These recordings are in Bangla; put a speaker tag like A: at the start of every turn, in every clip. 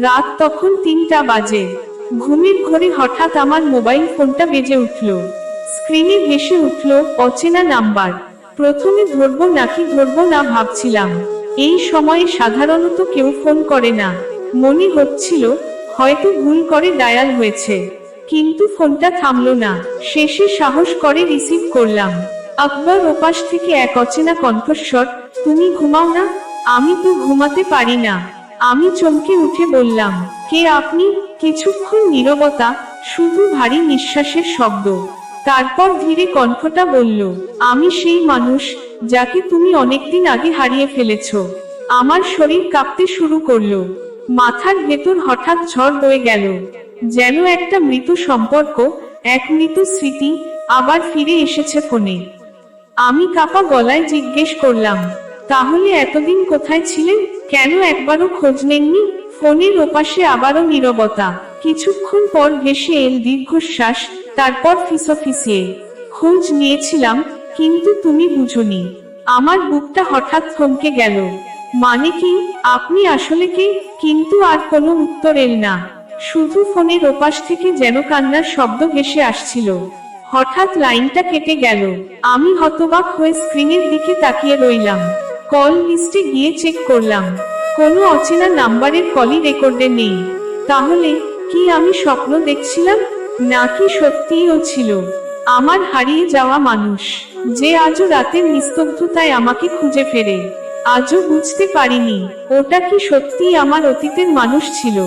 A: রাত তখন তিনটা বাজে। ঘুমের ঘরে হঠাৎ আমার মোবাইল ফোনটা বেজে উঠল। স্ক্রিনে ভেসে উঠল অচেনা নাম্বার। প্রথমে ধরবো নাকি ধরবো না ভাবছিলাম। এই সময়ে সাধারণত কেউ ফোন করে না। মনে হচ্ছিল হয়তো ভুল করে ডায়াল হয়েছে। কিন্তু ফোনটা থামল না। শেষে সাহস করে রিসিভ করলাম। আকবর ওপাশ থেকে এক অচেনা কণ্ঠস্বর, তুমি ঘুমাও না, আমি তো ঘুমাতে পারি না। আমি চমকে উঠে বললাম, কে আপনি? কিছুক্ষণ নীরবতা, শুধু ভারী নিঃশ্বাসের শব্দ। তারপর ধীরে কণ্ঠটা বলল, আমি সেই মানুষ যাকে তুমি অনেকদিন আগে হারিয়ে ফেলেছ। আমার শরীর কাঁপতে শুরু করল। মাথার ভেতর হঠাৎ ঝড় বয়ে গেল। যেন একটা মৃত সম্পর্ক, এক মৃত স্মৃতি আবার ফিরে এসেছে ফোনে। আমি কাপা গলায় জিজ্ঞেস করলাম, তাহলে এতদিন কোথায় ছিলেন কেন একবারও খোঁজ নেননি? ফোনের ওপাশে আবারও নীরবতা। কিছুক্ষণ পর ভেসে এল দীর্ঘশ্বাস, তারপর ফিসফিসিয়ে। খোঁজ নিয়েছিলাম, কিন্তু তুমি বুঝনি। আমার বুকটা হঠাৎ থমকে গেল। মানে কি? আপনি আসলে কে? কিন্তু আর কোনো উত্তর এল না। শুধু ফোনের ওপাশ থেকে যেন কান্নার শব্দ ভেসে আসছিল। হঠাৎ লাইনটা কেটে গেল। আমি হতবাক হয়ে স্ক্রিনের দিকে তাকিয়ে রইলাম। কল লিস্টে গিয়ে চেক করলাম। কোনো অচেনা নাম্বারের কলই রেকর্ডে নেই। তাহলে কি আমি স্বপ্ন দেখছিলাম? নাকি সত্যিও ছিল? আমার হারিয়ে যাওয়া মানুষ, যে আজও রাতের নিস্তব্ধতায় আমাকে খুঁজে ফেরে। আজও বুঝতে পারিনি, ওটা কি সত্যিই আমার অতীতের মানুষ ছিল?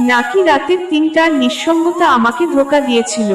A: নাকি রাতের তিনটার নিঃসঙ্গতা আমাকে ধোকা দিয়েছিল?